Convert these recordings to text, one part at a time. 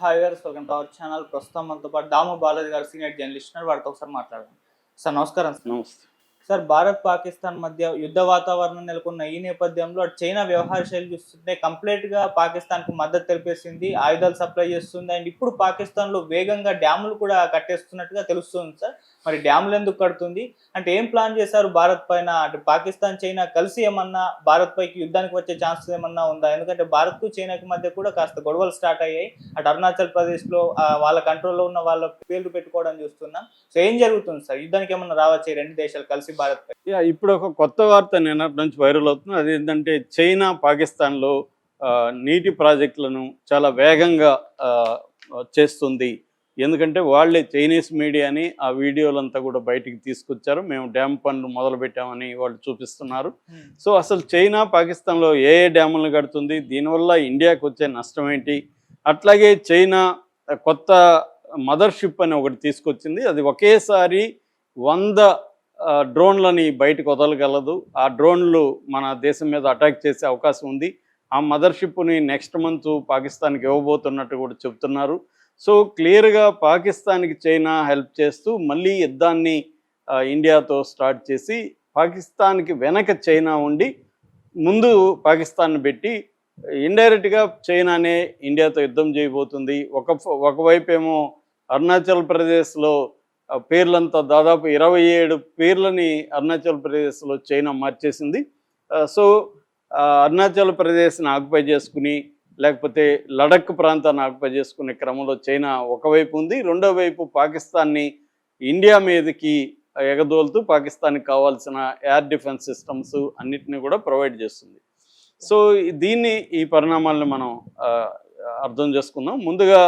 Hi గారు welcome to our channel. ప్రస్తుతం మనతో పాటు దాము బాలాజీ గారు సీనియర్ జర్నలిస్ట్ ఉన్నారు. వారితో ఒకసారి మాట్లాడదాం. సార్ నమస్కారం సార్. నమస్తే. సార్ భారత్ పాకిస్తాన్ మధ్య యుద్ధ వాతావరణం నెలకొన్న ఈ నేపథ్యంలో చైనా వ్యవహార శైలి చూస్తుంటే కంప్లీట్గా పాకిస్తాన్కు మద్దతు తెలిపేసింది ఆయుధాలు సప్లై చేస్తుంది. అండ్ ఇప్పుడు పాకిస్తాన్లో వేగంగా డ్యాములు కూడా కట్టేస్తున్నట్టుగా తెలుస్తుంది సార్. మరి డ్యాములు ఎందుకు కడుతుంది? అంటే ఏం ప్లాన్ చేశారు భారత్ పైన? అంటే పాకిస్తాన్ చైనా కలిసి ఏమన్నా భారత్ పైకి యుద్ధానికి వచ్చే ఛాన్సెస్ ఏమన్నా ఉందా? ఎందుకంటే భారత్కు చైనాకి మధ్య కూడా కాస్త గొడవలు స్టార్ట్ అయ్యాయి. అటు అరుణాచల్ ప్రదేశ్లో వాళ్ళ కంట్రోల్లో ఉన్న వాళ్ళ పేర్లు పెట్టుకోవడం చూస్తున్నాం. సో ఏం జరుగుతుంది సార్? యుద్ధానికి ఏమన్నా రావచ్చు రెండు దేశాలు కలిసి భారత్ పై? ఇప్పుడు ఒక కొత్త వార్త నిన్నటి నుంచి వైరల్ అవుతుంది. ఏంటంటే చైనా పాకిస్తాన్లో నీటి ప్రాజెక్టులను చాలా వేగంగా చేస్తుంది. ఎందుకంటే వాళ్ళే చైనీస్ మీడియాని ఆ వీడియోలంతా కూడా బయటికి తీసుకొచ్చారు. మేము డ్యామ్ పనులు మొదలు పెట్టామని వాళ్ళు చూపిస్తున్నారు. సో అసలు చైనా పాకిస్తాన్లో ఏ ఏ డ్యాములను కడుతుంది దీనివల్ల ఇండియాకి వచ్చే నష్టం ఏంటి? అట్లాగే చైనా కొత్త మదర్షిప్ అని ఒకటి తీసుకొచ్చింది. అది ఒకేసారి వంద డ్రోన్లని బయటకు వదలగలదు. ఆ డ్రోన్లు మన దేశం మీద అటాక్ చేసే అవకాశం ఉంది. ఆ మదర్షిప్ని నెక్స్ట్ మంత్ పాకిస్తాన్కి ఇవ్వబోతున్నట్టు కూడా చెప్తున్నారు. సో క్లియర్గా పాకిస్తాన్కి చైనా హెల్ప్ చేస్తూ మళ్ళీ యుద్ధాన్ని ఇండియాతో స్టార్ట్ చేసి పాకిస్తాన్కి వెనక చైనా ఉండి ముందు పాకిస్తాన్ పెట్టి ఇండైరెక్ట్గా చైనానే ఇండియాతో యుద్ధం చేయబోతుంది. ఒక ఒకవైపు ఏమో అరుణాచల్ ప్రదేశ్లో పేర్లంతా దాదాపు ఇరవై ఏడు పేర్లని అరుణాచల్ ప్రదేశ్లో చైనా మార్చేసింది. సో అరుణాచల్ ప్రదేశ్ని ఆక్యుపై చేసుకుని లేకపోతే లడక్ ప్రాంతాన్ని ఆక్యుపై చేసుకునే క్రమంలో చైనా ఒకవైపు ఉంది రెండో వైపు పాకిస్తాన్ని ఇండియా మీదకి ఎగదోలుతూ పాకిస్తాన్కి కావాల్సిన ఎయిర్ డిఫెన్స్ సిస్టమ్స్ అన్నిటిని కూడా ప్రొవైడ్ చేస్తుంది. సో దీన్ని ఈ పరిణామాలను మనం అర్థం చేసుకుందాం. ముందుగా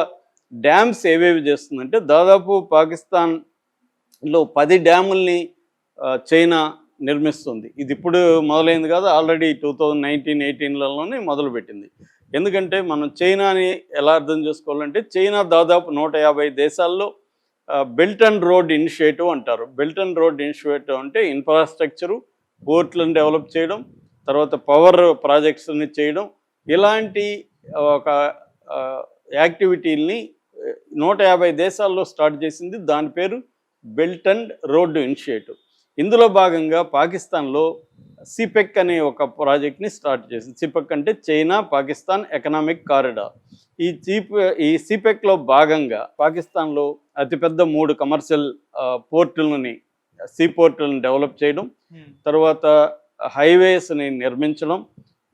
డ్యామ్స్ ఏవేవి చేస్తుందంటే దాదాపు పాకిస్తాన్లో పది డ్యాముల్ని చైనా నిర్మిస్తుంది. ఇది ఇప్పుడు మొదలైంది కాదు ఆల్రెడీ టూ థౌజండ్ నైన్టీన్ ఎయిటీన్లలోనే మొదలుపెట్టింది. ఎందుకంటే మనం చైనాని ఎలా అర్థం చేసుకోవాలంటే చైనా దాదాపు నూట యాభై దేశాల్లో బెల్ట్ అండ్ రోడ్ ఇనిషియేటివ్ అంటారు. బెల్ట్ అండ్ రోడ్ ఇనిషియేటివ్ అంటే ఇన్ఫ్రాస్ట్రక్చరు పోర్ట్లను డెవలప్ చేయడం తర్వాత పవర్ ప్రాజెక్ట్స్ని చేయడం ఇలాంటి ఒక యాక్టివిటీల్ని నూట యాభై దేశాల్లో స్టార్ట్ చేసింది దాని పేరు బెల్ట్ అండ్ రోడ్ ఇనిషియేటివ్ ఇందులో భాగంగా పాకిస్తాన్లో సిపెక్ అనే ఒక ప్రాజెక్ట్ని స్టార్ట్ చేసింది. సిపెక్ అంటే చైనా పాకిస్తాన్ ఎకనామిక్ కారిడార్. ఈ చీప్ ఈ సిపెక్లో భాగంగా పాకిస్తాన్లో అతిపెద్ద మూడు కమర్షియల్ పోర్టులని సీ పోర్టులను డెవలప్ చేయడం తర్వాత హైవేస్ని నిర్మించడం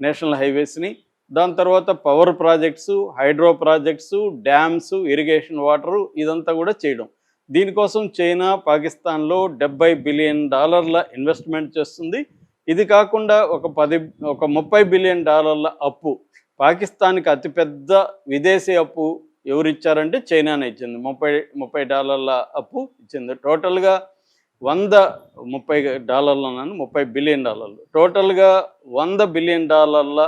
నేషనల్ హైవేస్ని దాని తర్వాత power projects hydro projects dams irrigation water ఇదంతా కూడా చేయడం. దీనికోసం చైనా పాకిస్తాన్లో డెబ్బై బిలియన్ డాలర్ల ఇన్వెస్ట్మెంట్ చేస్తుంది. ఇది కాకుండా ఒక పది ఒక ముప్పై బిలియన్ డాలర్ల అప్పు పాకిస్తాన్కి అతిపెద్ద విదేశీ అప్పు ఎవరు ఇచ్చారంటే చైనానే ఇచ్చింది. ముప్పై ముప్పై డాలర్ల అప్పు ఇచ్చింది. టోటల్గా వంద ముప్పై డాలర్లు ముప్పై బిలియన్ డాలర్లు. టోటల్గా వంద బిలియన్ డాలర్ల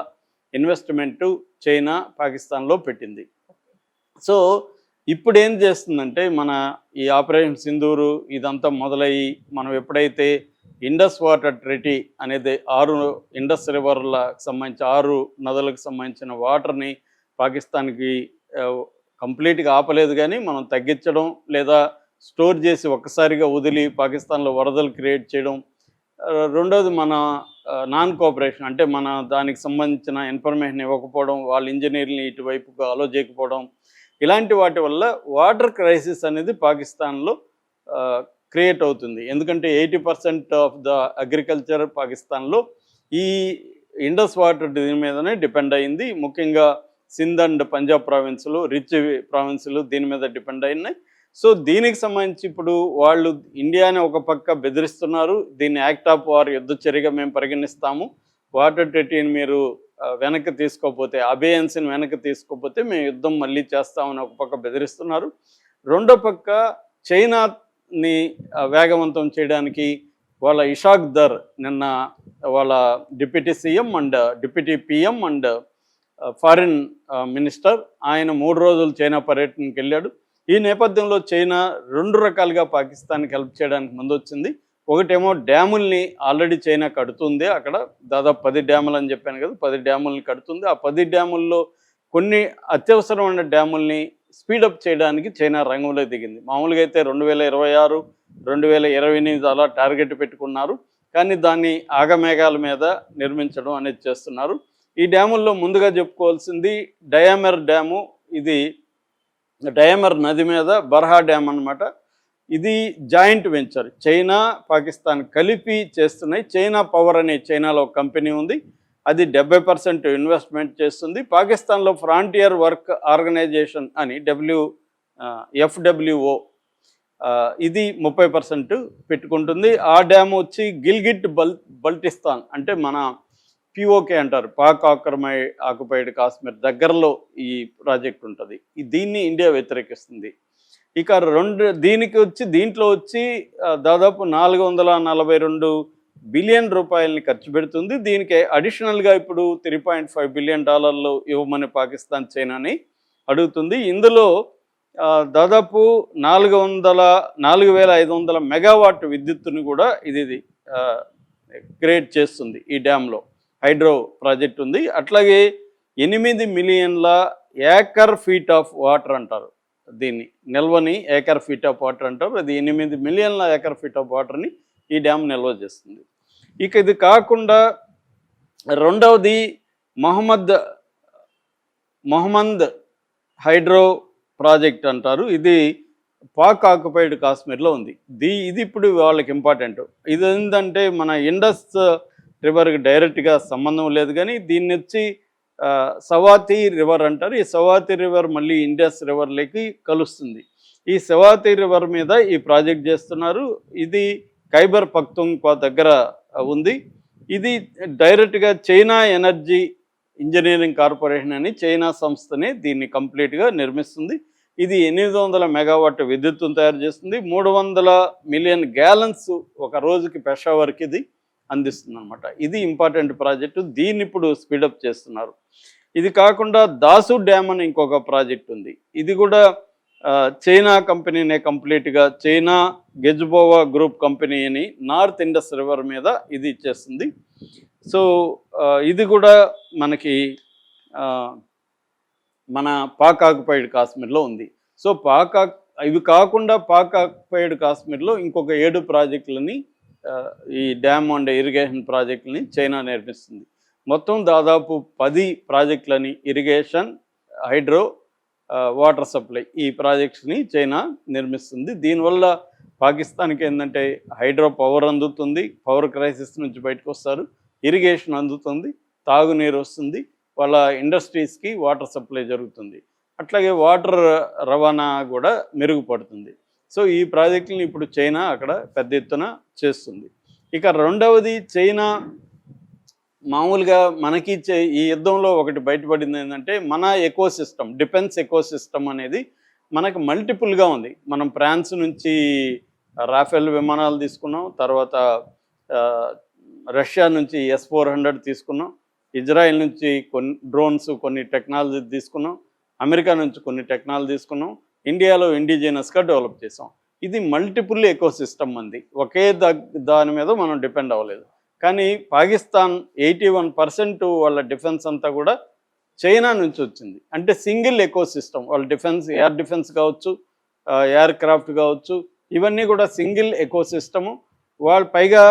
ఇన్వెస్ట్మెంటు చైనా పాకిస్తాన్లో పెట్టింది. సో ఇప్పుడు ఏం చేస్తుందంటే మన ఈ ఆపరేషన్ సింధూరు ఇదంతా మొదలయ్యి మనం ఎప్పుడైతే ఇండస్ వాటర్ ట్రెటీ అనేది ఆరు ఇండస్ రివర్లకు సంబంధించి ఆరు నదులకు సంబంధించిన వాటర్ని పాకిస్తాన్కి కంప్లీట్గా ఆపలేదు కానీ మనం తగ్గించడం లేదా స్టోర్ చేసి ఒక్కసారిగా వదిలి పాకిస్తాన్లో వరదలు క్రియేట్ చేయడం. రెండోది మన నాన్ కోఆపరేషన్ అంటే మన దానికి సంబంధించిన ఇన్ఫర్మేషన్ ఇవ్వకపోవడం వాళ్ళ ఇంజనీర్ని ఇటువైపుకు అలో చేయకపోవడం ఇలాంటి వాటి వల్ల వాటర్ క్రైసిస్ అనేది పాకిస్తాన్లో క్రియేట్ అవుతుంది. ఎందుకంటే eighty percent of the agriculture పాకిస్తాన్లో ఈ ఇండస్ వాటర్ దీని మీదనే డిపెండ్ అయింది. ముఖ్యంగా సింధ్ అండ్ పంజాబ్ ప్రావిన్స్లు రిచ్ ప్రావిన్స్లు దీని మీద డిపెండ్ అయినాయి. సో దీనికి సంబంధించి ఇప్పుడు వాళ్ళు ఇండియాని ఒక పక్క బెదిరిస్తున్నారు. దీన్ని యాక్ట్ ఆఫ్ వార్ యుద్ధ చర్యగా మేము పరిగణిస్తాము. వాటర్ టెటీని మీరు వెనక్కి తీసుకోకపోతే అబేయన్స్ని వెనక్కి తీసుకోకపోతే మేము యుద్ధం మళ్ళీ చేస్తామని ఒక పక్క బెదిరిస్తున్నారు. రెండో పక్క చైనాని వేగవంతం చేయడానికి వాళ్ళ ఇషాక్ దర్ నిన్న వాళ్ళ deputy CM and deputy PM and foreign minister ఆయన మూడు రోజులు చైనా పర్యటనకి వెళ్ళాడు. ఈ నేపథ్యంలో చైనా రెండు రకాలుగా పాకిస్తాన్కి హెల్ప్ చేయడానికి ముందు వచ్చింది ఒకటేమో డ్యాముల్ని ఆల్రెడీ చైనా కడుతుంది. అక్కడ దాదాపు పది డ్యాములు అని చెప్పాను కదా పది డ్యాముల్ని కడుతుంది. ఆ పది డ్యాముల్లో కొన్ని అత్యవసరమైన డ్యాముల్ని స్పీడప్ చేయడానికి చైనా రంగంలో దిగింది. మామూలుగా అయితే రెండు వేల ఇరవై ఆరు రెండు వేల ఇరవై ఎనిమిది అలా టార్గెట్ పెట్టుకున్నారు. కానీ దాన్ని ఆగమేఘాల మీద నిర్మించడం అనేది చేస్తున్నారు. ఈ డ్యాముల్లో ముందుగా చెప్పుకోవాల్సింది డయామర్ డ్యాము. ఇది డయామర్ నది మీద బర్హా డ్యామ్ అన్నమాట. ఇది జాయింట్ వెంచర్. చైనా పాకిస్తాన్ కలిపి చేస్తున్నాయి. చైనా పవర్ అనే చైనాలో ఒక కంపెనీ ఉంది. అది డెబ్బై పర్సెంట్ ఇన్వెస్ట్మెంట్ చేస్తుంది. పాకిస్తాన్లో ఫ్రాంటియర్ వర్క్ ఆర్గనైజేషన్ అని డబ్ల్యూ ఎఫ్డబ్ల్యూఓ ఇది ముప్పై పర్సెంట్ పెట్టుకుంటుంది. ఆ డ్యామ్ వచ్చి గిల్గిట్ బల్ బల్టిస్తాన్ అంటే మన పిఓకే అంటారు. పాక్ ఆక్రమై ఆక్యుపైడ్ కాశ్మీర్ దగ్గరలో ఈ ప్రాజెక్ట్ ఉంటుంది. దీన్ని ఇండియా వ్యతిరేకిస్తుంది. ఇక రెండు దీనికి వచ్చి దీంట్లో వచ్చి దాదాపు నాలుగు వందల నలభై రెండు బిలియన్ రూపాయలని ఖర్చు పెడుతుంది. దీనికి అడిషనల్గా ఇప్పుడు త్రీ పాయింట్ ఫైవ్ బిలియన్ డాలర్లు ఇవ్వమని పాకిస్తాన్ చైనాని అడుగుతుంది. ఇందులో దాదాపు నాలుగు వందల నాలుగు వేల ఐదు వందల మెగావాట్ విద్యుత్తుని కూడా ఇది క్రియేట్ చేస్తుంది ఈ డ్యాంలో హైడ్రో ప్రాజెక్ట్ ఉంది. అట్లాగే ఎనిమిది మిలియన్ల ఏకర్ ఫీట్ ఆఫ్ వాటర్ అంటారు. దీన్ని నిల్వని ఏకర్ ఫీట్ ఆఫ్ వాటర్ అంటారు. అది ఎనిమిది మిలియన్ల ఏకర్ ఫీట్ ఆఫ్ వాటర్ని ఈ డ్యామ్ నిల్వ చేస్తుంది. ఇక ఇది కాకుండా రెండవది మహమ్మద్ మొహమ్మద్ హైడ్రో ప్రాజెక్ట్ అంటారు. ఇది పాక్ ఆక్యుపైడ్ కాశ్మీర్లో ఉంది. దీ ఇది ఇప్పుడు వాళ్ళకి ఇంపార్టెంట్. ఇది ఏంటంటే మన ఇండస్ రివర్కి డైరెక్ట్గా సంబంధం లేదు కానీ దీన్ని వచ్చి సవాతి రివర్ అంటారు. ఈ సవాతి రివర్ మళ్ళీ ఇండస్ రివర్లోకి కలుస్తుంది. ఈ సవాతి రివర్ మీద ఈ ప్రాజెక్ట్ చేస్తున్నారు. ఇది ఖైబర్ పక్తుంగ్వా దగ్గర ఉంది. ఇది డైరెక్ట్గా చైనా ఎనర్జీ ఇంజనీరింగ్ కార్పొరేషన్ అని చైనా సంస్థనే దీన్ని కంప్లీట్గా నిర్మిస్తుంది. ఇది ఎనిమిది వందల మెగావాట్ విద్యుత్తును తయారు చేస్తుంది. మూడు వందల మిలియన్ గ్యాలన్స్ ఒక రోజుకి పెషావర్కి ఇది. అందిస్తుంది అనమాట ఇది ఇంపార్టెంట్ ప్రాజెక్టు. దీన్ని ఇప్పుడు స్పీడప్ చేస్తున్నారు. ఇది కాకుండా దాసు డ్యామ్ అని ఇంకొక ప్రాజెక్ట్ ఉంది. ఇది కూడా చైనా కంపెనీనే కంప్లీట్గా చైనా గెజ్బోవా గ్రూప్ కంపెనీ అని నార్త్ ఇండస్ రివర్ మీద ఇది ఇచ్చేస్తుంది. సో ఇది కూడా మనకి మన పాక్ ఆక్యుపైడ్ కాశ్మీర్లో ఉంది. సో పాక్ ఇవి కాకుండా పాక్ ఆక్యుపైడ్ కాశ్మీర్లో ఇంకొక ఏడు ప్రాజెక్టులని ఈ డ్యామ్ అండ్ ఇరిగేషన్ ప్రాజెక్టుని చైనా నిర్మిస్తుంది మొత్తం దాదాపు పది ప్రాజెక్టులని ఇరిగేషన్ హైడ్రో వాటర్ సప్లై ఈ ప్రాజెక్ట్స్ని చైనా నిర్మిస్తుంది. దీనివల్ల పాకిస్తాన్కి ఏంటంటే హైడ్రో పవర్ అందుతుంది పవర్ క్రైసిస్ నుంచి బయటకు వస్తారు ఇరిగేషన్ అందుతుంది తాగునీరు వస్తుంది వాళ్ళ ఇండస్ట్రీస్కి వాటర్ సప్లై జరుగుతుంది. అట్లాగే వాటర్ రవాణా కూడా మెరుగుపడుతుంది. సో ఈ ప్రాజెక్టులను ఇప్పుడు చైనా అక్కడ పెద్ద ఎత్తున చేస్తుంది. ఇక రెండవది చైనా మామూలుగా మనకి చే- ఈ యుద్ధంలో ఒకటి బయటపడింది ఏంటంటే మన eco system defence eco system అనేది మనకు మల్టిపుల్గా ఉంది. మనం ఫ్రాన్స్ నుంచి రాఫెల్ విమానాలు తీసుకున్నాం తర్వాత రష్యా నుంచి ఎస్ ఫోర్ హండ్రెడ్ తీసుకున్నాం ఇజ్రాయెల్ నుంచి కొన్ని డ్రోన్స్ కొన్ని టెక్నాలజీ తీసుకున్నాం అమెరికా నుంచి కొన్ని టెక్నాలజీ తీసుకున్నాం ఇండియాలో ఇండిజినస్గా డెవలప్ చేసాం ఇది మల్టిపుల్ ఎకో సిస్టమ్ అంది. ఒకే దాని మీద మనం డిపెండ్ అవ్వలేదు. కానీ పాకిస్తాన్ ఎయిటీ వన్ పర్సెంట్ వాళ్ళ డిఫెన్స్ అంతా కూడా చైనా నుంచి వచ్చింది. అంటే సింగిల్ ఎకో సిస్టమ్ వాళ్ళ డిఫెన్స్ ఎయిర్ డిఫెన్స్ కావచ్చు ఎయిర్ క్రాఫ్ట్ కావచ్చు ఇవన్నీ కూడా సింగిల్ ఎకో సిస్టము వాళ్ళు పైగా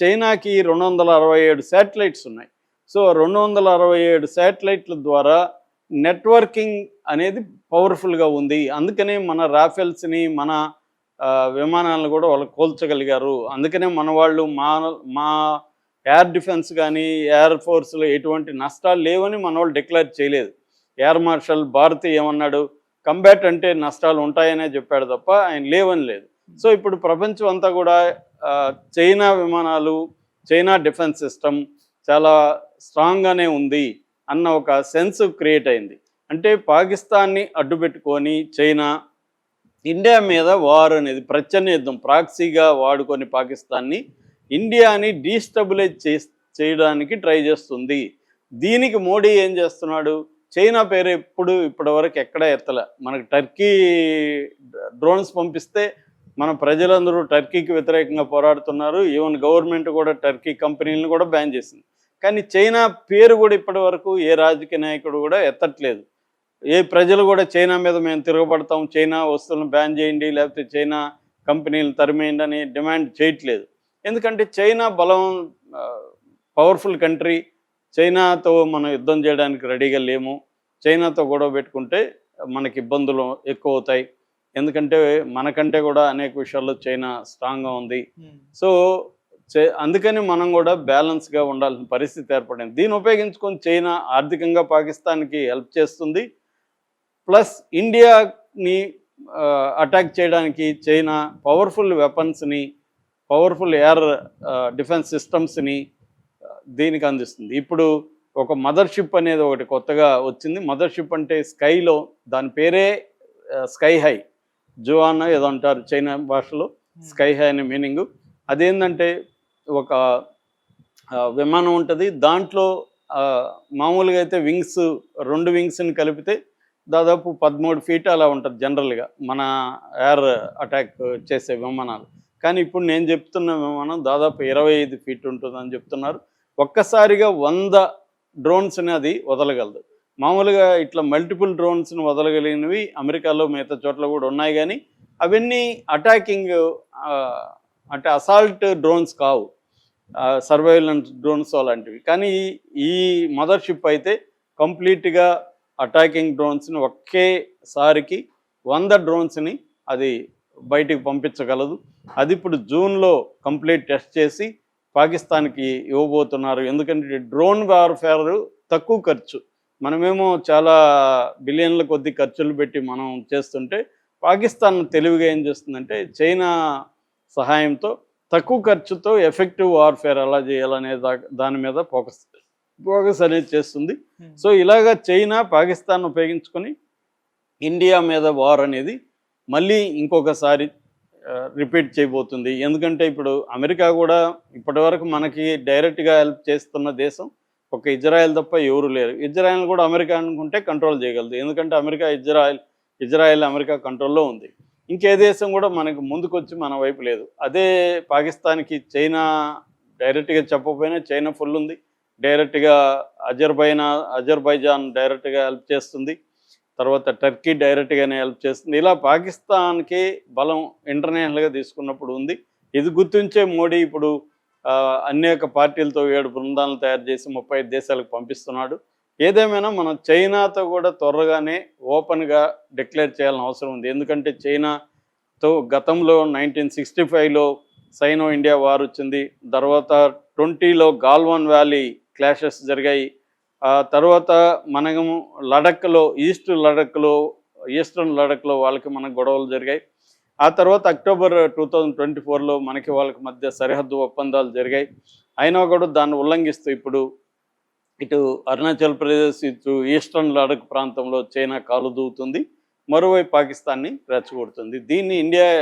చైనాకి రెండు వందల అరవై ఏడు శాటిలైట్స్ ఉన్నాయి. సో రెండు వందల అరవై ఏడు శాటిలైట్ల ద్వారా నెట్వర్కింగ్ అనేది పవర్ఫుల్గా ఉంది. అందుకనే మన రాఫెల్స్ని మన విమానాలను కూడా వాళ్ళు కోల్చగలిగారు. అందుకనే మన వాళ్ళు మా మా ఎయిర్ డిఫెన్స్ కానీ ఎయిర్ ఫోర్స్లో ఎటువంటి నష్టాలు లేవని మన వాళ్ళు డిక్లేర్ చేయలేదు. ఎయిర్ మార్షల్ భారతి ఏమన్నాడు? కంబ్యాట్ అంటే నష్టాలు ఉంటాయనే చెప్పాడు తప్ప ఆయన లేవని లేదు. సో ఇప్పుడు ప్రపంచం అంతా కూడా చైనా విమానాలు చైనా డిఫెన్స్ సిస్టమ్ చాలా స్ట్రాంగ్గానే ఉంది. అన్న ఒక సెన్స్ క్రియేట్ అయింది. అంటే పాకిస్తాన్ని అడ్డుపెట్టుకొని చైనా ఇండియా మీద వార్ అనేది ప్రచన్న యుద్ధం ప్రాక్సీగా వాడుకొని పాకిస్తాన్ని ఇండియాని డీస్టబిలైజ్ చే చేయడానికి ట్రై చేస్తుంది. దీనికి మోడీ ఏం చేస్తున్నాడు? చైనా పేరు ఎప్పుడు ఇప్పటివరకు ఎక్కడ ఎత్తలే. మనకు టర్కీ డ్రోన్స్ పంపిస్తే మన ప్రజలందరూ టర్కీకి వ్యతిరేకంగా పోరాడుతున్నారు. ఈవెన్ గవర్నమెంట్ కూడా టర్కీ కంపెనీలను కూడా బ్యాన్ చేసింది. కానీ చైనా పేరు కూడా ఇప్పటి వరకు ఏ రాజకీయ నాయకుడు కూడా ఎత్తట్లేదు. ఏ ప్రజలు కూడా చైనా మీద మేము తిరగబడతాం చైనా వస్తువులను బ్యాన్ చేయండి లేకపోతే చైనా కంపెనీలు తరిమేయండి అని డిమాండ్ చేయట్లేదు. ఎందుకంటే చైనా బలం పవర్ఫుల్ కంట్రీ. చైనాతో మనం యుద్ధం చేయడానికి రెడీగా లేము. చైనాతో గొడవ పెట్టుకుంటే మనకి ఇబ్బందులు ఎక్కువ అవుతాయి. ఎందుకంటే మనకంటే కూడా అనేక విషయాల్లో చైనా స్ట్రాంగ్గా ఉంది. ఉమ్, సో అందుకని మనం కూడా బ్యాలెన్స్గా ఉండాల్సిన పరిస్థితి ఏర్పడింది. దీన్ని ఉపయోగించుకొని చైనా ఆర్థికంగా పాకిస్తాన్కి హెల్ప్ చేస్తుంది. ప్లస్ ఇండియాని అటాక్ చేయడానికి చైనా పవర్ఫుల్ వెపన్స్ని పవర్ఫుల్ ఎయిర్ డిఫెన్స్ సిస్టమ్స్ని దీనికి అందిస్తుంది. ఇప్పుడు ఒక మదర్షిప్ అనేది ఒకటి కొత్తగా వచ్చింది. మదర్షిప్ అంటే స్కైలో దాని పేరే స్కై హై జువాన్ ఏదో అంటారు చైనా భాషలో. స్కై హై అనే మీనింగ్ అదేంటంటే ఒక విమానం ఉంటుంది. దాంట్లో మామూలుగా అయితే వింగ్స్ రెండు వింగ్స్ని కలిపితే దాదాపు పదమూడు ఫీట్ అలా ఉంటుంది జనరల్గా మన ఎయిర్ అటాక్ చేసే విమానాలు. కానీ ఇప్పుడు నేను చెప్తున్న విమానం దాదాపు ఇరవై ఐదు ఫీట్ ఉంటుందని చెప్తున్నారు. ఒక్కసారిగా వంద డ్రోన్స్ని అది వదలగలదు. మామూలుగా ఇట్లా మల్టిపుల్ డ్రోన్స్ని వదలగలిగినవి అమెరికాలో మిగతా చోట్ల కూడా ఉన్నాయి కానీ అవన్నీ అటాకింగ్ అంటే అసాల్ట్ డ్రోన్స్ కావు. సర్వైలెన్స్ డ్రోన్స్ అలాంటివి. కానీ ఈ- మదర్షిప్ అయితే కంప్లీట్గా అటాకింగ్ డ్రోన్స్ని ఒకేసారికి వంద డ్రోన్స్ని అది బయటికి పంపించగలదు. అది ఇప్పుడు జూన్లో కంప్లీట్ టెస్ట్ చేసి పాకిస్తాన్కి ఇవ్వబోతున్నారు. ఎందుకంటే డ్రోన్ వార్ఫేర్ తక్కువ ఖర్చు. మనమేమో చాలా బిలియన్ల కొద్ది ఖర్చులు పెట్టి మనం చేస్తుంటే పాకిస్తాన్ తెలివిగా ఏం చేస్తుందంటే చైనా సహాయంతో తక్కువ ఖర్చుతో ఎఫెక్టివ్ వార్ఫేర్ ఎలా చేయాలనే దా- దాని మీద ఫోకస్ ఫోకస్ అనేది చేస్తుంది. సో ఇలాగా చైనా పాకిస్తాన్ ఉపయోగించుకొని ఇండియా మీద వార్ అనేది మళ్ళీ ఇంకొకసారి రిపీట్ చేయబోతుంది. ఎందుకంటే ఇప్పుడు అమెరికా కూడా ఇప్పటివరకు మనకి డైరెక్ట్గా హెల్ప్ చేస్తున్న దేశం ఒక ఇజ్రాయెల్ తప్ప ఎవరు లేరు. ఇజ్రాయెల్ కూడా అమెరికా అనుకుంటే కంట్రోల్ చేయగలదు. ఎందుకంటే అమెరికా ఇజ్రాయెల్ ఇజ్రాయెల్ అమెరికా కంట్రోల్లో ఉంది. ఇంకే దేశం కూడా మనకు ముందుకొచ్చి మన వైపు లేదు. అదే పాకిస్తాన్కి చైనా డైరెక్ట్గా చెప్పకపోయినా చైనా ఫుల్ ఉంది. డైరెక్ట్గా అజర్బైనా అజర్బైజాన్ డైరెక్ట్గా హెల్ప్ చేస్తుంది. తర్వాత టర్కీ డైరెక్ట్గానే హెల్ప్ చేస్తుంది. ఇలా పాకిస్తాన్కి బలం ఇంటర్నేషనల్గా తీసుకున్నప్పుడు ఉంది. ఇది గుర్తించే మోడీ ఇప్పుడు అనేక పార్టీలతో ఏడు బృందాలను తయారు చేసి ముప్పై ఐదు దేశాలకు పంపిస్తున్నాడు. ఏదేమైనా మనం చైనాతో కూడా త్వరగానే ఓపెన్గా డిక్లేర్ చేయాల్సిన అవసరం ఉంది. ఎందుకంటే చైనాతో గతంలో నైన్టీన్ సిక్స్టీ ఫైవ్లో సైనో ఇండియా వార్ వచ్చింది. తర్వాత ట్వంటీలో గాల్వాన్ వ్యాలీ క్లాషెస్ జరిగాయి. ఆ తర్వాత మనము లడఖ్లో ఈస్ట్ లడఖ్లో ఈస్టర్న్ లడఖ్లో వాళ్ళకి మనకు గొడవలు జరిగాయి. ఆ తర్వాత అక్టోబర్ టూ థౌజండ్ ట్వంటీ ఫోర్లో మనకి వాళ్ళకి మధ్య సరిహద్దు ఒప్పందాలు జరిగాయి. అయినా కూడా దాన్ని ఉల్లంఘిస్తూ ఇప్పుడు ఇటు అరుణాచల్ ప్రదేశ్ ఇటు ఈస్టర్న్ లడక్ ప్రాంతంలో చైనా కాలు దూవుతుంది మరోవైపు పాకిస్తాన్ని రెచ్చగొడుతుంది. దీన్ని ఇండియా